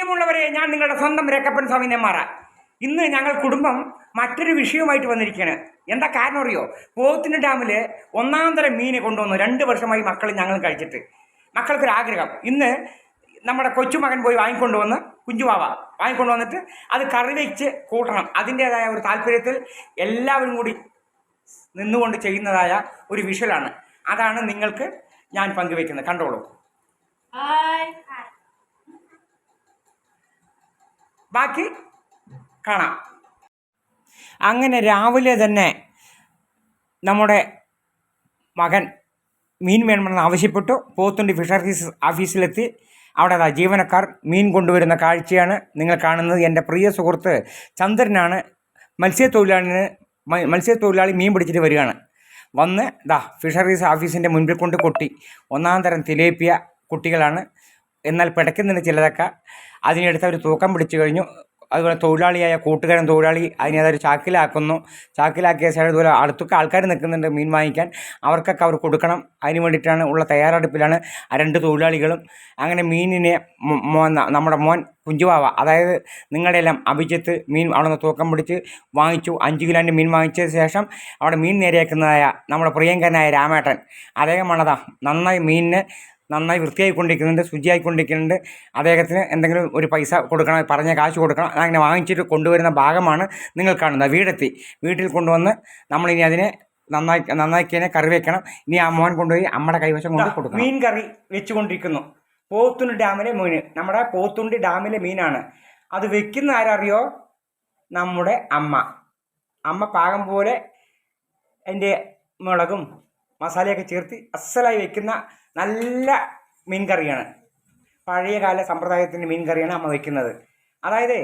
പ്രിയമുള്ളവരെ ഞാൻ നിങ്ങളുടെ സ്വന്തം രക്കപ്പൻ സ്വാമി നെമ്മാറ ഇന്ന് ഞങ്ങൾ കുടുംബം മറ്റൊരു വിഷയവുമായിട്ട് വന്നിരിക്കുകയാണ്. എന്താ കാരണം അറിയോ? പോത്തിന് ഡാമിൽ ഒന്നാം തരം മീൻ കൊണ്ടുവന്നു. രണ്ട് വർഷമായി മക്കൾ ഞങ്ങൾ കഴിച്ചിട്ട്. മക്കൾക്കൊരു ആഗ്രഹം ഇന്ന് നമ്മുടെ കൊച്ചുമകൻ പോയി വാങ്ങിക്കൊണ്ടുവന്ന് കുഞ്ചുവാവ വാങ്ങിക്കൊണ്ടു വന്നിട്ട് അത് കറി വെച്ച് കൂട്ടണം. അതിന്റേതായ ഒരു താല്പര്യത്തിൽ എല്ലാവരും കൂടി നിന്നുകൊണ്ട് ചെയ്യുന്നതായ ഒരു വിഷലാണ്. അതാണ് നിങ്ങൾക്ക് ഞാൻ പങ്കുവെക്കുന്നത് കണ്ടോളൂ. ബാക്കി കാണാം. അങ്ങനെ രാവിലെ തന്നെ നമ്മുടെ മകൻ മീൻ വേണമെന്ന് ആവശ്യപ്പെട്ടു. പോത്തുണ്ടി ഫിഷറീസ് ഓഫീസിലെത്തി. അവിടെ അതാ ജീവനക്കാർ മീൻ കൊണ്ടുവരുന്ന കാഴ്ചയാണ് നിങ്ങൾ കാണുന്നത്. എന്റെ പ്രിയ സുഹൃത്ത് ചന്ദ്രനാണ് മത്സ്യത്തൊഴിലാളിന് മത്സ്യത്തൊഴിലാളി മീൻ പിടിച്ചിട്ട് വരികയാണ്. വന്ന് ദാ ഫിഷറീസ് ഓഫീസിന്റെ മുൻപിൽ കൊണ്ട് കൊട്ടി. ഒന്നാം തരം തിലേപ്പിയ കുട്ടികളാണ്. എന്നാൽ പിടയ്ക്കുന്നുണ്ട് ചിലതൊക്കെ അതിനെടുത്ത് അവർ തൂക്കം പിടിച്ചു കഴിഞ്ഞു. അതുപോലെ തൊഴിലാളിയായ കൂട്ടുകാരൻ തൊഴിലാളി അതിനെ അതൊരു ചാക്കിലാക്കുന്നു. ചാക്കിലാക്കിയ ശേഷം ഇതുപോലെ അടുത്തൊക്കെ ആൾക്കാർ നിൽക്കുന്നുണ്ട് മീൻ വാങ്ങിക്കാൻ. അവർക്കൊക്കെ അവർ കൊടുക്കണം. അതിന് വേണ്ടിയിട്ടാണ് ഉള്ള തയ്യാറെടുപ്പിലാണ് ആ രണ്ട് തൊഴിലാളികളും. അങ്ങനെ മീനിനെ നമ്മുടെ മോൻ കുഞ്ചുവാവ അതായത് നിങ്ങളുടെ എല്ലാം അഭിജിത്ത് മീൻ അവിടെ തൂക്കം പിടിച്ച് വാങ്ങിച്ചു. അഞ്ച് കിലോന്റെ മീൻ വാങ്ങിച്ചതിന് ശേഷം അവിടെ മീൻ നേരെയാക്കുന്നതായ നമ്മുടെ പ്രിയങ്കരനായ രാമേട്ടൻ. അദ്ദേഹം അദ്ദേഹമാണതാ നന്നായി മീനിന് നന്നായി വൃത്തിയായിക്കൊണ്ടിരിക്കുന്നുണ്ട് ശുചിയായിക്കൊണ്ടിരിക്കുന്നുണ്ട്. അദ്ദേഹത്തിന് എന്തെങ്കിലും ഒരു പൈസ കൊടുക്കണം പറഞ്ഞ കാശ് കൊടുക്കണം അങ്ങനെ വാങ്ങിച്ചിട്ട് കൊണ്ടുവരുന്ന ഭാഗമാണ് നിങ്ങൾ കാണുന്നത്. വീടെത്തി. വീട്ടിൽ കൊണ്ടുവന്ന് നമ്മളിനി അതിനെ നന്നായി നന്നാക്കിയതിനെ കറി വെക്കണം. ഇനി ആ മോൻ കൊണ്ടുപോയി അമ്മയുടെ കൈവശം കൊണ്ട് കൊടുക്കണം. മീൻ കറി വെച്ചുകൊണ്ടിരിക്കുന്നു. പോത്തുണ്ടി ഡാമിലെ മീൻ. നമ്മുടെ പോത്തുണ്ടി ഡാമിലെ മീനാണ്. അത് വെക്കുന്ന ആരറിയോ? നമ്മുടെ അമ്മ. അമ്മ പാകം പോലെ എന്റെ മുളകും മസാലയൊക്കെ ചേർത്ത് അസലായി വെക്കുന്ന നല്ല മീൻ കറിയാണ് പഴയകാല സമ്പ്രദായത്തിന്റെ മീൻ കറിയാണ് അമ്മ വെക്കുന്നത്. അതായത്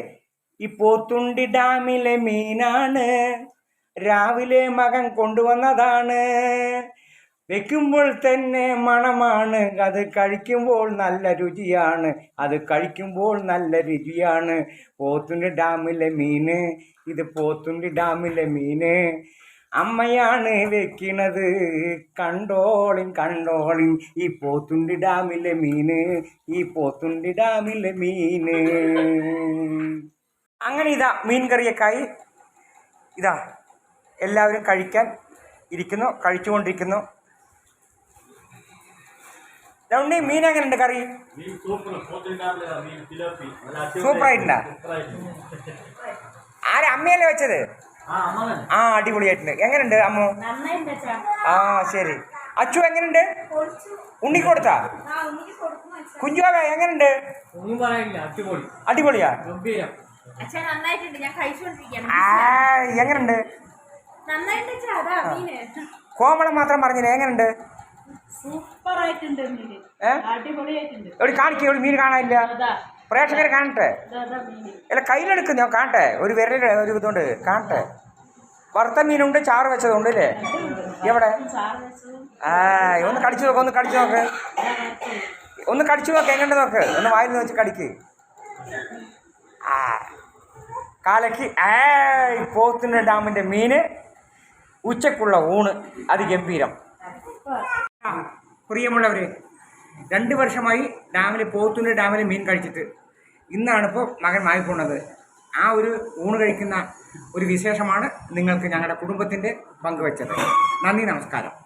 ഈ പോത്തുണ്ടി ഡാമിലെ മീനാണ്. രാവിലെ മകൻ കൊണ്ടുവന്നതാണ്. വെക്കുമ്പോൾ തന്നെ മണമാണ്. അത് കഴിക്കുമ്പോൾ നല്ല രുചിയാണ്. അത് കഴിക്കുമ്പോൾ നല്ല രുചിയാണ്. പോത്തുണ്ടി ഡാമിലെ മീന് ഇത് പോത്തുണ്ടി ഡാമിലെ മീന് അമ്മയാണ് വെക്കണത്. കണ്ടോളിൻ കണ്ടോളിൻ ഈ പോത്തുണ്ടി ഡാമിലെ മീന് ഈ പോത്തുണ്ടി ഡാമിലെ മീന്. അങ്ങനെ ഇതാ മീൻ കറിയൊക്കെയായി ഇതാ എല്ലാവരും കഴിക്കാൻ ഇരിക്കുന്നു കഴിച്ചുകൊണ്ടിരിക്കുന്നു. ഉണ്ണി മീൻ എങ്ങനെയുണ്ട് കറി? സൂപ്പറായിട്ടുണ്ട്. ആരെ അമ്മയല്ലേ വെച്ചത്? ആ അടിപൊളിയായിട്ടുണ്ട്. എങ്ങനെയുണ്ട് അമ്മു? ആ ശരി. അച്ചു എങ്ങനെയുണ്ട് ഉണ്ണി കൊടുത്താ? കുഞ്ചുവാവ എങ്ങനെയുണ്ട് ഒന്നും പറയാനില്ല അടിപൊളി. അടിപൊളിയാ? ഗംഭീരം. നന്നായിട്ടുണ്ട്. ഞാൻ കഴിച്ചുകൊണ്ടിരിക്കുകയാണ് ആ എങ്ങനെയുണ്ട് കോമളം മാത്രം പറഞ്ഞില്ല എങ്ങനെയുണ്ട് സൂപ്പർ ആയിട്ടുണ്ട് മീന് അടിപൊളിയായിട്ടുണ്ട്. എവിടെ കാണിക്കുക മീൻ കാണാനില്ല? അതാ പ്രേക്ഷകരെ കാണട്ടെ. അല്ല കയ്യിലെടുക്കും ഞാൻ കാണട്ടെ. ഒരു വിരൽ ഒരു ഇതുണ്ട് കാണട്ടെ. വറുത്ത മീനുണ്ട് ചാറ് വെച്ചതുണ്ട് അല്ലേ? എവിടെ? ആ ഒന്ന് കടിച്ചു നോക്ക് ഒന്ന് കടിച്ചു നോക്ക്. ഒന്ന് കടിച്ചു നോക്ക് എങ്ങനെ നോക്ക്. ഒന്ന് വായിൽ നിന്ന് വെച്ച് കടിക്ക്. ആ കാലയ്ക്ക് ആ പോത്തുന്ന ഡാമിന്റെ മീന് ഉച്ചക്കുള്ള ഊണ് അതിഗംഭീരം. ഗംഭീരം പ്രിയമുള്ളവരെ രണ്ട് വർഷമായി ഡാമിൽ പോത്തുണ്ട് ഡാമിൽ മീൻ കഴിച്ചിട്ട്. ഇന്നാണ് ഇപ്പോൾ മകൻ വാങ്ങിക്കൊണ്ടത്. ആ ഒരു ഊണ് കഴിക്കുന്ന ഒരു വിശേഷമാണ് നിങ്ങൾക്ക് ഞങ്ങളുടെ കുടുംബത്തിന്റെ പങ്കുവച്ചത്. നന്ദി നമസ്കാരം.